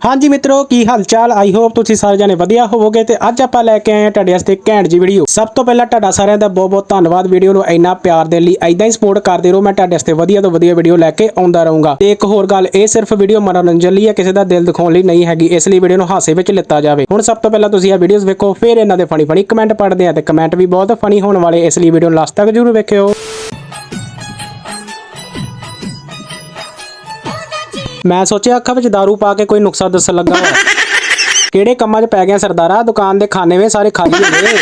ਹਾਂਜੀ ਮਿੱਤਰੋ, ਕੀ ਹਾਲ ਚਾਲ ਆਈ ਹੋਪ ਤੁਸੀਂ ਸਾਰੇ ਜਾਣੇ ਵਧੀਆ ਹੋਵੋਗੇ ਤੇ ਅੱਜ ਆਪਾਂ ਲੈ ਕੇ ਆਏ ਹਾਂ ਤੁਹਾਡੇ ਵਾਸਤੇ ਘੈਂਟ ਜੀ ਵੀਡੀਓ ਸਭ ਤੋਂ ਪਹਿਲਾਂ ਤੁਹਾਡਾ ਸਾਰਿਆਂ ਦਾ ਬਹੁਤ ਬਹੁਤ ਧੰਨਵਾਦ ਵੀਡੀਓ ਨੂੰ ਇੰਨਾ ਪਿਆਰ ਦੇਣ ਲਈ। ਐਦਾਂ ਹੀ ਸਪੋਰਟ ਕਰਦੇ ਰਹੋ, ਮੈਂ ਤੁਹਾਡੇ ਵਾਸਤੇ ਵਧੀਆ ਤੋਂ ਵਧੀਆ ਵੀਡੀਓ ਲੈ ਕੇ ਆਉਂਦਾ ਰਹੂੰਗਾ। ਤੇ ਇੱਕ ਹੋਰ ਗੱਲ, ਇਹ ਸਿਰਫ ਵੀਡੀਓ ਮਨੋਰੰਜਨ ਲਈ ਹੈ, ਕਿਸੇ ਦਾ ਦਿਲ ਦਿਖਾਉਣ ਲਈ ਨਹੀਂ ਹੈਗੀ। ਇਸ ਲਈ ਵੀਡੀਓ ਨੂੰ ਹਾਸੇ ਵਿੱਚ ਲਿੱਤਾ ਜਾਵੇ। ਹੁਣ ਸਭ ਤੋਂ ਪਹਿਲਾਂ ਤੁਸੀਂ ਇਹ ਵੀਡੀਓਜ਼ ਵੇਖੋ, ਫਿਰ ਇਹਨਾਂ ਦੇ ਫਣੀ ਫਨੀ ਕਮੈਂਟ ਪੜ੍ਹਦੇ ਆ ਤੇ ਕਮੈਂਟ ਵੀ ਬਹੁਤ ਫਣੀ ਹੋਣ ਵਾਲੇ। ਇਸ ਲਈ ਵੀਡੀਓ ਨੂੰ ਲਾਸਟ ਤੱਕ ਜ਼ਰੂਰ ਵੇਖਿਓ। ਮੈਂ ਸੋਚਿਆ ਅੱਖਾਂ ਵਿੱਚ दारू ਪਾ ਕੇ ਕੋਈ ਨੁਕਸਾ ਦੱਸਣ ਲੱਗਾ ਕਿਹੜੇ ਕੰਮਾਂ 'ਚ ਪੈ ਗਿਆ ਸਰਦਾਰਾ? ਦੁਕਾਨ ਦੇ ਖਾਨੇ ਵੇ ਸਾਰੇ ਖਾਲੀ ਹੋ ਗਏ।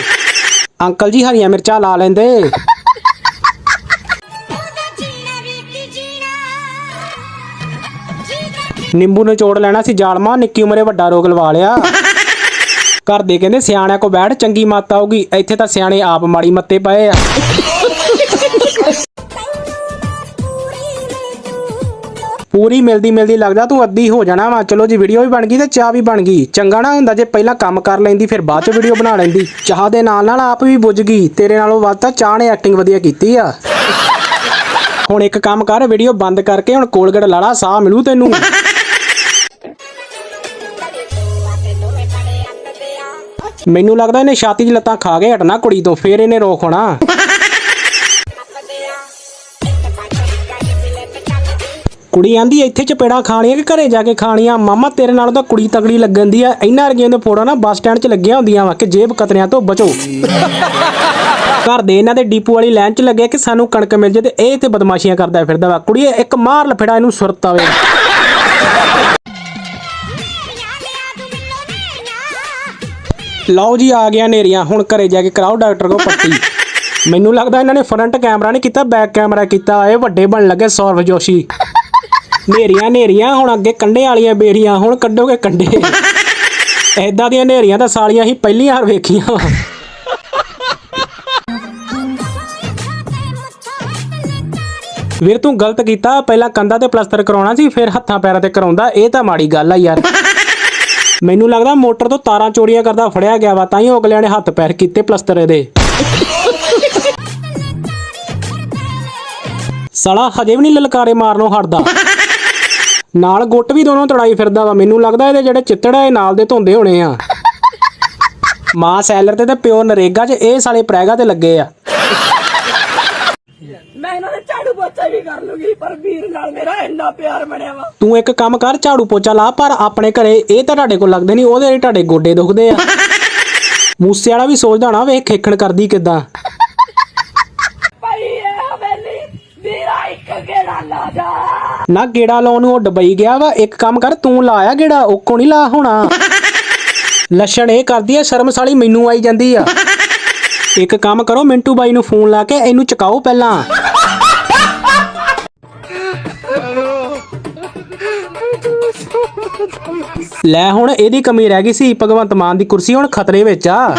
ਅੰਕਲ ਜੀ ਹਰੀਆਂ ਮਿਰਚਾਂ ਲਾ ਲੈਂਦੇ। ਜੀਣਾ ਵੀ ਕੀ ਨਿੰਬੂ ਨਿਚੋੜ ਲੈਣਾ ਸੀ ਜਾਲਮਾ, ਨਿੱਕੀ ਉਮਰੇ ਵੱਡਾ ਰੋਗ ਲਵਾ ਲਿਆ। ਘਰ ਦੇ ਕਹਿੰਦੇ, ਸਿਆਣਿਆਂ ਕੋ ਬੈਠ, ਚੰਗੀ ਮੱਤ ਆਊਗੀ। ਇੱਥੇ ਤਾਂ ਸਿਆਣੇ ਆਪ ਮਾੜੀ ਮੱਤੇ ਪਏ ਆ। ਪੂਰੀ ਮਿਲਦੀ ਮਿਲਦੀ ਲੱਗਦਾ, ਤੂੰ ਅੱਧੀ ਹੋ ਜਾਣਾ ਵਾ। ਚਲੋ ਜੀ ਵੀਡੀਓ ਵੀ ਬਣ ਗਈ ਤੇ ਚਾਹ ਵੀ ਬਣ ਗਈ। ਚੰਗਾ ਨਾ ਹੁੰਦਾ ਜੇ ਪਹਿਲਾਂ ਕੰਮ ਕਰ ਲੈਂਦੀ, ਫਿਰ ਬਾਅਦ ਚ ਵੀਡੀਓ ਬਣਾ ਲੈਂਦੀ। ਚਾਹ ਦੇ ਨਾਲ ਨਾਲ ਆਪ ਵੀ ਬੁੱਝ ਗਈ। ਤੇਰੇ ਨਾਲੋਂ ਵੱਧ ਤਾਂ ਚਾਹ ਨੇ ਐਕਟਿੰਗ ਵਧੀਆ ਕੀਤੀ ਆ। ਹੁਣ ਇੱਕ ਕੰਮ ਕਰ ਵੀਡੀਓ ਬੰਦ ਕਰਕੇ ਹੁਣ ਕੋਲਗੜ ਲਾਲਾ ਸਾਹ ਮਿਲੂ ਤੈਨੂੰ। ਮੈਨੂੰ ਲੱਗਦਾ ਇਹਨੇ ਛਾਤੀ 'ਚ ਲੱਤਾਂ ਖਾ ਕੇ ਹਟਣਾ ਕੁੜੀ ਤੋਂ, ਫੇਰ ਇਹਨੇ ਰੋਕ ਹੋਣਾ। ਕੁੜੀ ਆਂਦੀ ਇੱਥੇ ਚਪੇੜਾ ਖਾਣੀਆਂ ਕਿ ਘਰੇ ਜਾ ਕੇ ਖਾਣੀਆਂ? ਮਾਮਾ ਤੇਰੇ ਨਾਲ ਤਾਂ ਕੁੜੀ ਤਗੜੀ ਲੱਗਣ ਦੀ ਆ। ਇਹਨਾਂ ਵਰਗੀਆਂ ਦੇ ਫੋਟੋ ਨਾ ਬੱਸ ਸਟੈਂਡ 'ਚ ਲੱਗੀਆਂ ਹੁੰਦੀਆਂ ਵਾ ਕਿ ਜੇਬ ਕਤਰਿਆਂ ਤੋਂ ਬਚੋ। ਘਰ ਦੇ ਇਹਨਾਂ ਦੇ ਡੀਪੂ ਵਾਲੀ ਲਾਈਨ 'ਚ ਲੱਗੇ ਕਿ ਸਾਨੂੰ ਕਣਕ ਮਿਲ ਜੇ ਤੇ ਇਹ ਤੇ ਬਦਮਾਸ਼ੀਆਂ ਕਰਦਾ ਫਿਰਦਾ ਵਾ। ਕੁੜੀਏ ਇੱਕ ਮਾਰ ਲਫੜਾ ਇਹਨੂੰ ਸੁਰਤ ਆਵੇ ਲਓ ਜੀ ਆ ਗਿਆ ਨੇਰੀਆਂ ਹੁਣ ਘਰੇ ਜਾ ਕੇ ਕਰਾਓ ਡਾਕਟਰ ਕੋ ਪੱਟੀ। ਮੈਨੂੰ ਲੱਗਦਾ ਇਹਨਾਂ ਨੇ ਫਰੰਟ ਕੈਮਰਾ ਨਹੀਂ ਕੀਤਾ ਬੈਕ ਕੈਮਰਾ ਕੀਤਾ। ਇਹ ਵੱਡੇ ਬਣ ਲੱਗੇ ਸੌਰਵ ਜੋਸ਼ੀ। ਨੇਰੀਆਂ ਨੇਰੀਆਂ ਹੁਣ ਅੱਗੇ ਕੰਡੇ ਵਾਲੀਆਂ ਬੇਰੀਆਂ, ਹੁਣ ਕੱਢੋਗੇ ਕੰਡੇ ਐਦਾਂ ਦੀਆਂ ਨੇਰੀਆਂ ਤਾਂ ਸਾਲੀਆਂ ਹੀ ਪਹਿਲੀ ਵਾਰ ਵੇਖੀਆਂ ਵਾਂ। ਵੀਰ, ਤੂੰ ਗਲਤ ਕੀਤਾ। ਪਹਿਲਾਂ ਕੰਧਾਂ ਤੇ ਪਲਸਤਰ ਕਰਾਉਣਾ ਸੀ, ਫਿਰ ਹੱਥਾਂ ਪੈਰਾਂ ਤੇ ਕਰਾਉਂਦਾ। ਇਹ ਤਾਂ ਮਾੜੀ ਗੱਲ ਆ ਯਾਰ। ਮੈਨੂੰ ਲੱਗਦਾ ਮੋਟਰ ਤੋਂ ਤਾਰਾਂ ਚੋਰੀਆਂ ਕਰਦਾ ਫੜਿਆ ਗਿਆ ਵਾ, ਤਾਂ ਹੀ ਅਗਲਿਆਂ ਨੇ ਹੱਥ ਪੈਰ ਕੀਤੇ ਪਲਸਤਰ ਇਹਦੇ। ਸੜਾ ਹਜੇ ਵੀ ਨਹੀਂ ਲਲਕਾਰੇ ਮਾਰਨੋਂ ਹਟਦਾ। ਨਾਲ ਗੁੱਟ ਵੀ ਦੋਨੋਂ ਤੜਾਈ ਫਿਰਦਾ ਵਾ। ਮੈਨੂੰ ਲੱਗਦਾ ਇਹਦੇ ਜਿਹੜੇ ਚਿੱਤੜ ਆ ਇਹ ਨਾਲ ਦੇ ਧੁੰਦੇ ਹੋਣੇ ਆ। ਮਾਂ ਸੈਲਰ ਤੇ ਤੇ ਪਿਓ ਨਰੇਗਾ 'ਚ ਇਹ ਸਾਲੇ ਪ੍ਰੈਗਾ ਤੇ ਲੱਗੇ ਆ। ਮੈਂ ਇਹਨਾਂ ਦੇ ਝਾੜੂ ਪੋਚਾ ਵੀ ਕਰ ਲੂਗੀ ਪਰ ਵੀਰ ਨਾਲ ਮੇਰਾ ਇੰਨਾ ਪਿਆਰ ਬਣਿਆ ਵਾ। ਤੂੰ ਇੱਕ ਕੰਮ ਕਰ ਝਾੜੂ ਪੋਚਾ ਲਾ ਪਰ ਆਪਣੇ ਘਰੇ ਇਹ ਤਾਂ ਤੁਹਾਡੇ ਕੋਲ ਲੱਗਦੇ ਨਹੀਂ ਉਹਦੇ ਲਈ ਤੁਹਾਡੇ ਗੋਡੇ ਦੁਖਦੇ ਆ। ਮੂਸੇ ਵਾਲਾ ਵੀ ਸੋਚਦਾ ਹੋਣਾ ਵੇਖ ਖੇਖਣ ਕਰਦੀ ਕਿਦਾਂ। ਭਾਈ ਇਹ ਹਵੇਲੀ ਵੀਰਾ ਇੱਕ ਗੇੜਾ ਲਾ ਜਾ। ਨਾ ਗੇੜਾ ਲਾਉਣ ਨੂੰ ਉਹ ਡਬਈ ਗਿਆ ਵਾ, ਇੱਕ ਕੰਮ ਕਰ, ਤੂੰ ਲਾਇਆ ਗੇੜਾ ਉਹ ਕੋ ਨਹੀਂ ਲਾ ਹੋਣਾ। ਲੱਛਣ ਇਹ ਕਰਦੀ ਆ ਸ਼ਰਮਸਾਲੀ ਮੈਨੂੰ ਆਈ ਜਾਂਦੀ ਆ। ਇੱਕ ਕੰਮ ਕਰੋ, ਮਿੰਟੂ ਬਾਈ ਨੂੰ ਫੋਨ ਲਾ ਕੇ ਇਹਨੂੰ ਚਕਾਓ ਪਹਿਲਾਂ। ਲੈ ਹੁਣ ਇਹਦੀ ਕਮੀ ਰਹਿ ਗਈ ਸੀ, ਭਗਵੰਤ ਮਾਨ ਦੀ ਕੁਰਸੀ ਹੁਣ ਖਤਰੇ ਵਿੱਚ ਆ।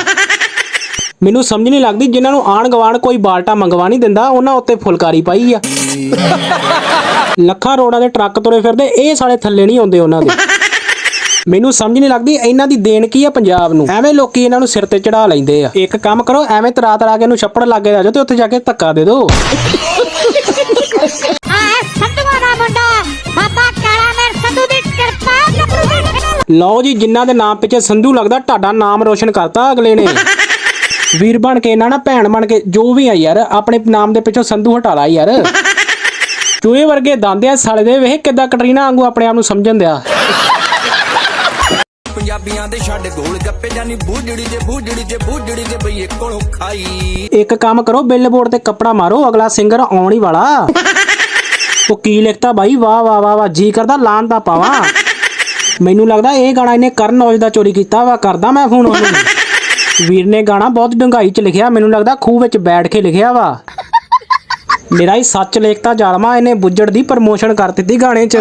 ਮੈਨੂੰ ਸਮਝ ਨਹੀਂ ਲੱਗਦੀ, ਜਿਨ੍ਹਾਂ ਨੂੰ ਆਣ ਗਵਾਣ ਕੋਈ ਬਾਲਟਾ ਮੰਗਵਾ ਨਹੀਂ ਦਿੰਦਾ, ਉਹਨਾਂ ਉੱਤੇ ਫੁਲਕਾਰੀ ਪਾਈ ਆ। ਲੱਖਾਂ ਰੋਡਾਂ ਦੇ ਟਰੱਕ ਤੁਰੇ ਫਿਰਦੇ ਇਹ ਸਾਲੇ ਥੱਲੇ ਨਹੀਂ ਆਉਂਦੇ ਉਹਨਾਂ ਦੇ। ਮੈਨੂੰ ਸਮਝ ਨਹੀਂ ਲੱਗਦੀ ਇਹਨਾਂ ਦੀ ਦੇਣ ਕੀ ਆ ਪੰਜਾਬ ਨੂੰ? ਐਵੇਂ ਲੋਕੀ ਇਹਨਾਂ ਨੂੰ ਸਿਰ ਤੇ ਚੜਾ ਲੈਂਦੇ ਆ। ਇੱਕ ਕੰਮ ਕਰੋ ਐਵੇਂ ਤਰਾ ਤਰਾ ਕੇ ਇਹਨੂੰ ਛੱਪੜ ਲੱਗੇ ਜਾ ਜਾਓ ਤੇ ਉੱਥੇ ਜਾ ਕੇ ਧੱਕਾ ਦੇ ਦਿਓ। ਲਓ ਜੀ ਜਿਨ੍ਹਾਂ ਦੇ ਨਾਮ ਪਿੱਛੇ ਸੰਧੂ ਲੱਗਦਾ ਤੁਹਾਡਾ ਨਾਮ ਰੋਸ਼ਨ ਕਰਤਾ ਅਗਲੇ ਨੇ। ਵੀਰ ਬਣ ਕੇ ਇਹਨਾਂ ਨਾ ਭੈਣ ਬਣ ਕੇ ਜੋ ਵੀ ਆ ਯਾਰ ਆਪਣੇ ਨਾਮ ਦੇ ਪਿੱਛੋਂ ਸੰਧੂ ਹਟਾ ਲਾ ਯਾਰ। ਚੂਹੇ ਵਰਗੇ ਦੰਦੇ ਆ ਸਾਲੇ ਦੇ ਵੇਖ ਕਿੱਦਾਂ ਕਟਰੀਨਾ ਵਾਂਗੂ ਆਪਣੇ ਆਪ ਨੂੰ ਸਮਝਣ ਦਿਆ। ਪੰਜਾਬੀਆਂ ਦੇ ਛੱਡ ਗੋਲ ਗੱਪੇ ਜਾਨੀ ਬੂਝੜੀ ਜੇ ਬੂਝੜੀ ਜੇ ਬੂਝੜੀ ਜੇ ਬਈ ਇੱਕ ਕੋਲੋਂ ਖਾਈ। ਇੱਕ ਕੰਮ ਕਰੋ ਬਿੱਲ ਬੋਰਡ ਤੇ ਕੱਪੜਾ ਮਾਰੋ ਅਗਲਾ ਸਿੰਗਰ ਆਉਣ ਹੀ ਵਾਲਾ। ਉਹ ਕੀ ਲਿਖਤਾ ਬਾਈ? ਵਾਹ ਵਾਹ ਵਾਹ ਵਾਹ ਜੀ ਕਰਦਾ ਲਾਨ ਦਾ ਪਾਵਾਂ। ਮੈਨੂੰ ਲੱਗਦਾ ਇਹ ਗਾਣਾ ਇਹਨੇ ਕਰਨ ਔਜ ਦਾ ਚੋਰੀ ਕੀਤਾ ਵਾ ਕਰਦਾ ਮੈਂ ਫੋਨ ਉਹਨੂੰ। ਵੀਰ ਨੇ ਗਾਣਾ ਬਹੁਤ ਡੰਗਾਈ ਚ ਲਿਖਿਆ ਮੈਨੂੰ ਲੱਗਦਾ ਖੂਹ ਵਿੱਚ ਬੈਠ ਕੇ ਲਿਖਿਆ ਵਾ। ਮੇਰਾ ਹੀ ਸੱਚ ਲੇਖਤਾ ਜਾਲਮਾ, ਇਹਨੇ ਬੁੱਜੜ ਦੀ ਪ੍ਰਮੋਸ਼ਨ ਕਰ ਦਿੱਤੀ ਗਾਣੇ 'ਚ।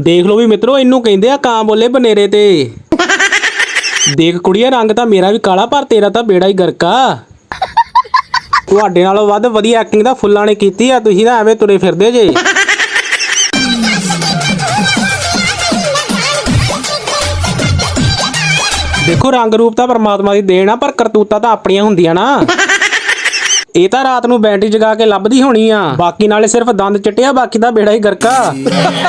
ਦੇਖ ਲਓ ਵੀ ਮਿੱਤਰੋ, ਇਹਨੂੰ ਕਹਿੰਦੇ ਆ ਕਾਂ ਬੋਲੇ ਬਨੇਰੇ ਤੇ। ਦੇਖ ਕੁੜੀਏ, ਰੰਗ ਤਾਂ ਮੇਰਾ ਵੀ ਕਾਲਾ, ਪਰ ਤੇਰਾ ਤਾਂ ਬੇੜਾ ਹੀ ਗਰਕਾ। ਤੁਹਾਡੇ ਨਾਲੋਂ ਵੱਧ ਵਧੀਆ ਐਕਟਿੰਗ ਦਾ ਫੁੱਲਾਂ ਨੇ ਕੀਤੀ ਆ, ਤੁਸੀਂ ਤਾਂ ਐਵੇਂ ਤੁਰੇ ਫਿਰਦੇ ਜੇ। ਦੇਖੋ ਰੰਗ ਰੂਪ ਤਾਂ ਪਰਮਾਤਮਾ ਦੀ ਦੇਣ ਆ ਪਰ ਕਰਤੂਤਾਂ ਤਾਂ ਆਪਣੀਆਂ ਹੁੰਦੀਆਂ ਨਾ। ਇਹ ਤਾਂ ਰਾਤ ਨੂੰ ਬੈਟਰੀ ਜਗਾ ਕੇ ਲੱਭਦੀ ਹੋਣੀ ਆ। ਬਾਕੀ ਨਾਲੇ ਸਿਰਫ ਦੰਦ ਚਿੱਟਿਆ ਬਾਕੀ ਦਾ ਬੇੜਾ ਹੀ ਗਰਕਾ।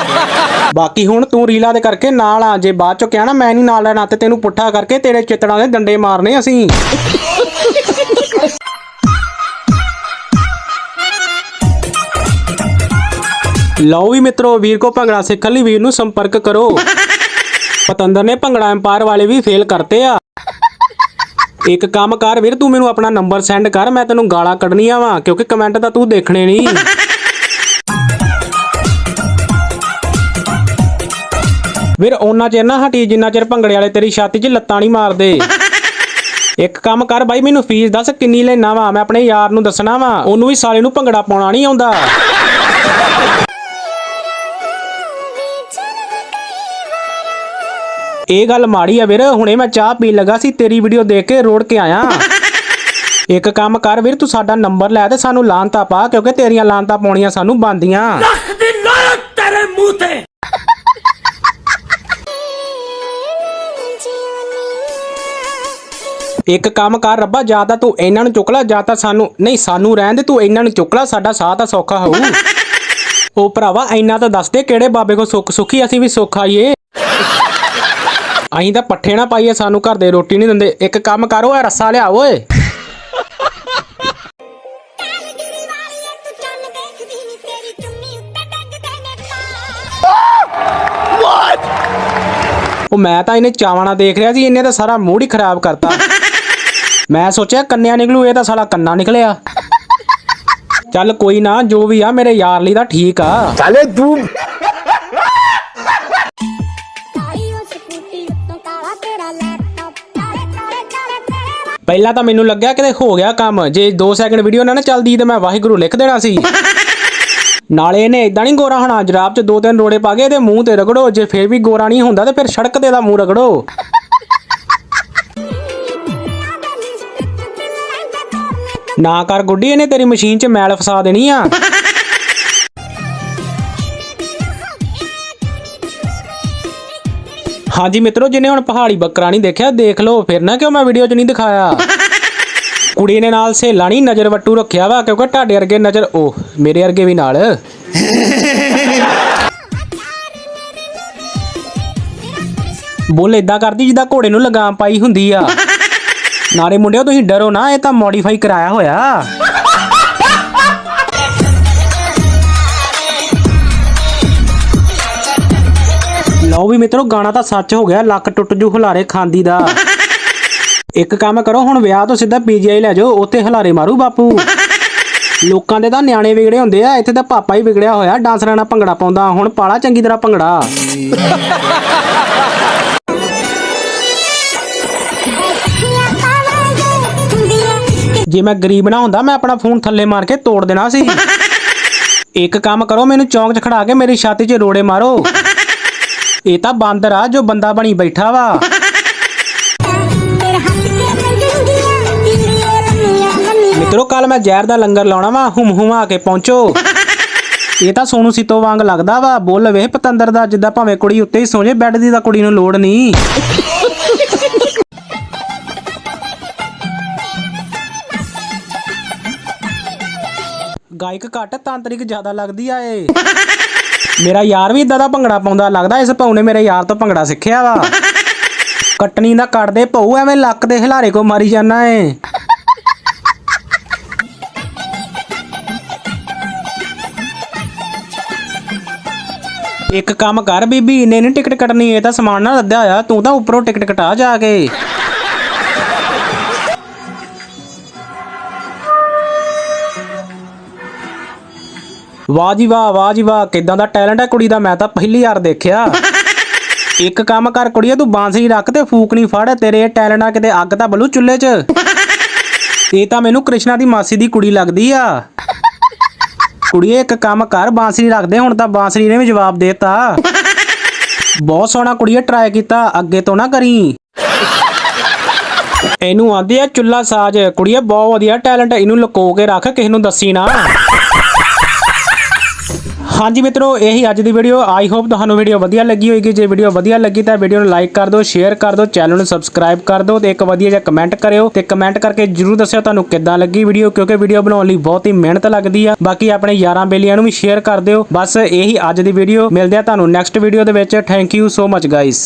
ਬਾਕੀ ਹੁਣ ਤੂੰ ਰੀਲਾ ਦੇ ਕਰਕੇ ਨਾਲ ਆ ਜੇ ਬਾਅਦ ਚੋਂ ਕਿਹਾ ਨਾ ਮੈਂ ਨਹੀਂ ਨਾਲ ਲੈਣਾ ਤੇ ਤੈਨੂੰ ਪੁੱਠਾ ਕਰਕੇ ਤੇਰੇ ਚਿੱਤੜਾਂ ਦੇ ਡੰਡੇ ਮਾਰਨੇ ਅਸੀਂ। ਲਓ ਵੀ ਮਿੱਤਰੋ ਵੀਰ ਕੋ ਭੰਗੜਾ ਸਿੱਖਣ ਲਈ ਵੀਰ ਨੂੰ ਸੰਪਰਕ ਕਰੋ। ਪਤੰਦਰ ਨੇ ਭੰਗੜਾ ਐਮਪਾਇਰ ਵਾਲੇ ਵੀ ਫੇਲ ਕਰਤੇ ਆ। ਇੱਕ ਕੰਮ ਕਰ ਵੀਰ, ਤੂੰ ਮੈਨੂੰ ਆਪਣਾ ਨੰਬਰ ਸੈਂਡ ਕਰ, ਮੈਂ ਤੈਨੂੰ ਗਾਲਾਂ ਕੱਢਣੀਆਂ ਵਾ, ਕਿਉਂਕਿ ਕਮੈਂਟ ਤਾਂ ਤੂੰ ਦੇਖਣੇ ਨਹੀਂ ਵੀਰ, ਉਹਨਾਂ ਚਿਰ ਨਾ ਹਟੀ, ਜਿੰਨਾ ਚਿਰ ਭੰਗੜੇ ਵਾਲੇ ਤੇਰੀ ਛਾਤੀ 'ਚ ਲੱਤਾਂ ਨਹੀਂ ਮਾਰਦੇ। ਇੱਕ ਕੰਮ ਕਰ ਬਾਈ, ਮੈਨੂੰ ਫੀਸ ਦੱਸ ਕਿੰਨੀ ਲੈਣਾ ਵਾ, ਮੈਂ ਆਪਣੇ ਯਾਰ ਨੂੰ ਦੱਸਣਾ ਵਾ, ਉਹਨੂੰ ਵੀ ਸਾਲੇ ਨੂੰ ਭੰਗੜਾ ਪਾਉਣਾ ਨਹੀਂ ਆਉਂਦਾ। ਇਹ ਗੱਲ ਮਾੜੀ ਆ ਵੀਰ ਹੁਣੇ ਮੈਂ ਚਾਹ ਪੀਣ ਲੱਗਾ ਸੀ ਤੇਰੀ ਵੀਡੀਓ ਦੇਖ ਕੇ ਰੋੜ ਕੇ ਆਇਆ। ਇੱਕ ਕੰਮ ਕਰ ਵੀਰ ਤੂੰ ਸਾਡਾ ਨੰਬਰ ਲੈ ਤੇ ਸਾਨੂੰ ਲਾਂਤਾ ਪਾ ਕਿਉਂਕਿ ਤੇਰੀਆਂ ਲਾਂਤਾ ਪਾਉਣੀਆਂ ਸਾਨੂੰ ਬੰਦੀਆਂ ਦੀ ਨਾਇਕ ਤੇਰੇ ਮੂੰਹ ਤੇ। ਇੱਕ ਕੰਮ ਕਰ ਰੱਬਾ ਜਾਂ ਤਾਂ ਤੂੰ ਇਹਨਾਂ ਨੂੰ ਚੁੱਕ ਲੈ ਜਾਂ ਤਾਂ ਸਾਨੂੰ ਨਹੀਂ ਸਾਨੂੰ ਰਹਿਣ ਦੇ ਤੂੰ ਇਹਨਾਂ ਨੂੰ ਚੁੱਕ ਲੈ ਸਾਡਾ ਸਾਹ ਤਾਂ ਸੌਖਾ ਹੋਊ। ਉਹ ਭਰਾਵਾ ਇੰਨਾ ਤਾਂ ਦੱਸ ਦੇ ਕਿਹੜੇ ਬਾਬੇ ਕੋ ਸੁੱਖ ਸੁਖੀ ਅਸੀਂ ਵੀ ਸੁੱਖ ਆਈਏ। ਅਸੀਂ ਤਾਂ ਪੱਠੇ ਨਾ ਪਾਈਏ, ਸਾਨੂੰ ਘਰ ਦੇ ਰੋਟੀ ਨਹੀਂ ਦਿੰਦੇ। ਇੱਕ ਕੰਮ ਕਰ ਓਏ, ਰੱਸਾ ਲਿਆ ਓਏ। ਉਹ ਮੈਂ ਤਾਂ ਇਹਨੇ ਚਾਵਣਾ ਦੇਖ ਰਿਹਾ ਸੀ, ਇਹਨੇ ਤਾਂ ਸਾਰਾ ਮੂਡ ਹੀ ਖਰਾਬ ਕਰਤਾ। ਮੈਂ ਸੋਚਿਆ ਕੰਨਿਆ ਨਿਕਲੂ, ਇਹ ਤਾਂ ਸਾਲਾ ਕੰਨਾ ਨਿਕਲਿਆ। ਚੱਲ ਕੋਈ ਨਾ, ਜੋ ਵੀ ਆ, ਮੇਰੇ ਯਾਰ ਲਈ ਤਾਂ ਠੀਕ ਆ। ਕਾਲੀ ਉਹ ਪਹਿਲਾਂ ਤਾਂ ਮੈਨੂੰ ਲੱਗਿਆ ਕਿਤੇ ਹੋ ਗਿਆ ਕੰਮ। ਜੇ 2 ਸੈਕਿੰਡ ਵੀਡੀਓ ਨਾ ਨਾ ਚੱਲਦੀ ਤੇ ਮੈਂ ਵਾਹਿਗੁਰੂ ਲਿਖ ਦੇਣਾ ਸੀ। ਨਾਲੇ ਇਹਨੇ ਇਦਾਂ ਨਹੀਂ ਗੋਰਾ ਹੋਣਾ, ਜਰਾਬ 'ਚ ਦੋ ਤਿੰਨ ਰੋੜੇ ਪਾ ਕੇ ਇਹਦੇ ਮੂੰਹ ਤੇ ਰਗੜੋ। ਜੇ ਫੇਰ ਵੀ ਗੋਰਾ ਨਹੀਂ ਹੁੰਦਾ ਤੇ ਫਿਰ ਸੜਕ ਤੇ ਦਾ ਮੂੰਹ ਰਗੜੋ। ਨਾ ਕਰ ਗੁੱਡੀ, ਇਹਨੇ ਤੇਰੀ ਮਸ਼ੀਨ 'ਚ ਮੈਲ ਫਸਾ ਦੇਣੀ ਆ। ਹਾਂਜੀ ਮਿੱਤਰੋ ਜਿਹਨੇ ਹੁਣ ਪਹਾੜੀ ਬੱਕਰਾ ਨਹੀਂ ਦੇਖਿਆ ਦੇਖ ਲਓ ਫਿਰ ਨਾ ਕਿਉਂ ਮੈਂ ਵੀਡੀਓ 'ਚ ਨਹੀਂ ਦਿਖਾਇਆ? ਕੁੜੀ ਨੇ ਨਾਲ ਸਹੇਲਾ ਨਹੀਂ ਨਜ਼ਰ ਵੱਟੂ ਰੱਖਿਆ ਵਾ ਕਿਉਂਕਿ ਤੁਹਾਡੇ ਵਰਗੇ ਨਜ਼ਰ ਉਹ ਮੇਰੇ ਵਰਗੇ ਵੀ ਨਾਲ। ਬੋਲ ਇਦਾਂ ਕਰਦੀ ਜਿੱਦਾਂ ਘੋੜੇ ਨੂੰ ਲਗਾਮ ਪਾਈ ਹੁੰਦੀ ਆ। ਨਾਲੇ ਮੁੰਡਿਓ ਤੁਸੀਂ ਡਰੋ ਨਾ ਇਹ ਤਾਂ ਮੋਡੀਫਾਈ ਕਰਾਇਆ ਹੋਇਆ। ਲਓ ਵੀ ਮਿੱਤਰੋ, ਗਾਣਾ ਤਾਂ ਸੱਚ ਹੋ ਗਿਆ, ਲੱਕ ਟੁੱਟ ਜੂ ਹਲਾਰੇ ਖਾਂਦੀ ਦਾ। ਇੱਕ ਕੰਮ ਕਰੋ, ਹੁਣ ਵਿਆਹ ਤੋਂ ਸਿੱਧਾ ਪੀਜੀਆਈ ਲੈ ਜਾਓ, ਉੱਥੇ ਹਲਾਰੇ ਮਾਰੂ ਬਾਪੂ। ਲੋਕਾਂ ਦੇ ਤਾਂ ਨਿਆਣੇ ਵਿਗੜੇ ਹੁੰਦੇ ਆ, ਇੱਥੇ ਤਾਂ ਪਾਪਾ ਹੀ ਵਿਗੜਿਆ ਹੋਇਆ, ਡਾਂਸਰਾਂ ਨਾਲ ਭੰਗੜਾ ਪਾਉਂਦਾ, ਹੁਣ ਪਾਲਾ ਚੰਗੀ ਤਰ੍ਹਾਂ ਭੰਗੜਾ। ਜੇ ਮੈਂ ਗਰੀਬ ਨਾ ਹੁੰਦਾ, ਮੈਂ ਆਪਣਾ ਫੋਨ ਥੱਲੇ ਮਾਰ ਕੇ ਤੋੜ ਦੇਣਾ ਸੀ। ਇੱਕ ਕੰਮ ਕਰੋ, ਮੈਨੂੰ ਚੌਂਕ 'ਚ ਖੜਾ ਕੇ ਮੇਰੀ ਛਾਤੀ 'ਚ ਰੋੜੇ ਮਾਰੋ। ਇਹ ਤਾਂ ਬਾਂਦਰ ਆ ਜੋ ਬੰਦਾ ਬਣੀ ਬੈਠਾ ਵਾ। ਮਿੱਤਰੋ ਕੱਲ ਮੈਂ ਜ਼ਹਿਰ ਦਾ ਲੰਗਰ ਲਾਉਣਾ ਵਾ ਹੁਮ ਹੁਮਾ ਕੇ ਪਹੁੰਚੋ। ਇਹ ਤਾਂ ਸੋਨੂ ਸਿੱਤੋ ਵਾਂਗ ਲੱਗਦਾ ਵਾ ਬੁੱਲ ਵੇਖ ਪਤੰਦਰ ਦਾ ਜਿੱਦਾਂ ਭਾਵੇਂ ਕੁੜੀ ਉੱਤੇ ਹੀ ਸੌ ਜੇ ਬੈੱਡ ਦੀ ਤਾਂ ਕੁੜੀ ਨੂੰ ਲੋੜ ਨਹੀਂ ਗਾਇਕ ਘੱਟ ਤਾਂਤਰਿਕ ਜ਼ਿਆਦਾ ਲੱਗਦੀ ਆ ਏ ਮੇਰਾ ਯਾਰ ਵੀ ਇਦਾਂ ਦਾ ਭੰਗੜਾ ਪਾਉਂਦਾ, ਲੱਗਦਾ ਇਸ ਭਾਉ ਨੇ ਮੇਰੇ ਯਾਰ ਤੋਂ ਭੰਗੜਾ ਸਿੱਖਿਆ ਵਾ। ਕੱਟਣੀ ਦਾ ਕੱਟਦੇ ਭਊ ਐਵੇਂ ਲੱਕ ਦੇ ਹਿਲਾਰੇ ਕੋ ਮਾਰੀ ਜਾਂਦਾ ਏ। ਇੱਕ ਕੰਮ ਕਰ ਬੀਬੀ ਇਹਨੇ ਨਹੀਂ ਟਿਕਟ ਕੱਟਣੀ, ਇਹ ਤਾਂ ਸਮਾਨ ਨਾਲ ਲੱਦਿਆ ਹੋਇਆ, ਤੂੰ ਤਾਂ ਉੱਪਰੋਂ ਟਿਕਟ ਕਟਾ ਜਾ ਕੇ। ਵਾਹ ਜੀ ਵਾਹ ਵਾਹ ਜੀ ਵਾਹ, ਕਿਦਾਂ ਦਾ ਟੈਲੈਂਟ ਹੈ ਕੁੜੀ ਦਾ? ਮੈਂ ਤਾਂ ਪਹਿਲੀ ਵਾਰ ਦੇਖਿਆ। ਇੱਕ ਕੰਮ ਕਰ ਕੁੜੀਏ, ਤੂੰ ਬਾਂਸਰੀ ਰੱਖ ਤੇ ਫੂਕ ਨਹੀਂ ਫੜ, ਤੇਰੇ ਟੈਲੈਂਟ ਆ ਕਿਤੇ ਅੱਗ ਤਾਂ ਬਲੂ ਚੁੱਲ੍ਹੇ 'ਚ। ਇਹ ਤਾਂ ਮੈਨੂੰ ਕ੍ਰਿਸ਼ਨਾ ਦੀ ਮਾਸੀ ਦੀ ਕੁੜੀ ਲੱਗਦੀ ਆ। ਕੁੜੀਏ, ਇੱਕ ਕੰਮ ਕਰ, ਬਾਂਸਰੀ ਰੱਖਦੇ ਹੁਣ ਤਾਂ ਬਾਂਸਰੀ ਨੇ ਵੀ ਜਵਾਬ ਦੇਤਾ। ਬਹੁਤ ਸੋਹਣਾ ਕੁੜੀਏ ਟਰਾਈ ਕੀਤਾ, ਅੱਗੇ ਤੋਂ ਨਾ ਕਰੀ। ਇਹਨੂੰ ਆਂਦੇ ਆ ਚੁੱਲਾ ਸਾਜ। ਕੁੜੀਏ, ਬਹੁਤ ਵਧੀਆ ਟੈਲੈਂਟ ਇਹਨੂੰ ਲੁਕੋ ਕੇ ਰੱਖ, ਕਿਸੇ ਨੂੰ ਦੱਸੀ ਨਾ। ਹਾਂਜੀ ਮਿੱਤਰੋ, ਇਹੀ ਅੱਜ ਦੀ ਵੀਡੀਓ ਆਈ ਹੋਪ ਤੁਹਾਨੂੰ ਵੀਡੀਓ ਵਧੀਆ ਲੱਗੀ ਹੋਏਗੀ। ਜੇ ਵੀਡੀਓ ਵਧੀਆ ਲੱਗੀ ਤਾਂ ਵੀਡੀਓ ਨੂੰ ਲਾਈਕ ਕਰ ਦਿਓ ਸ਼ੇਅਰ ਕਰ ਦਿਓ ਚੈਨਲ ਨੂੰ ਸਬਸਕ੍ਰਾਈਬ ਕਰ ਦਿਓ ਤੇ ਇੱਕ ਵਧੀਆ ਜਿਹਾ ਕਮੈਂਟ ਕਰਿਓ ਤੇ ਕਮੈਂਟ ਕਰਕੇ ਜਰੂਰ ਦੱਸਿਓ ਤੁਹਾਨੂੰ ਕਿੱਦਾਂ ਲੱਗੀ ਵੀਡੀਓ ਕਿਉਂਕਿ ਵੀਡੀਓ ਬਣਾਉਣ ਲਈ ਬਹੁਤ ਹੀ ਮਿਹਨਤ ਲੱਗਦੀ ਆ। ਬਾਕੀ ਆਪਣੇ ਯਾਰਾਂ ਬੇਲੀਆਂ ਨੂੰ ਵੀ ਸ਼ੇਅਰ ਕਰ ਦਿਓ। ਬਸ ਇਹੀ ਅੱਜ ਦੀ ਵੀਡੀਓ ਮਿਲਦੇ ਆ ਤੁਹਾਨੂੰ ਨੈਕਸਟ ਵੀਡੀਓ ਦੇ ਵਿੱਚ। Thank you so much guys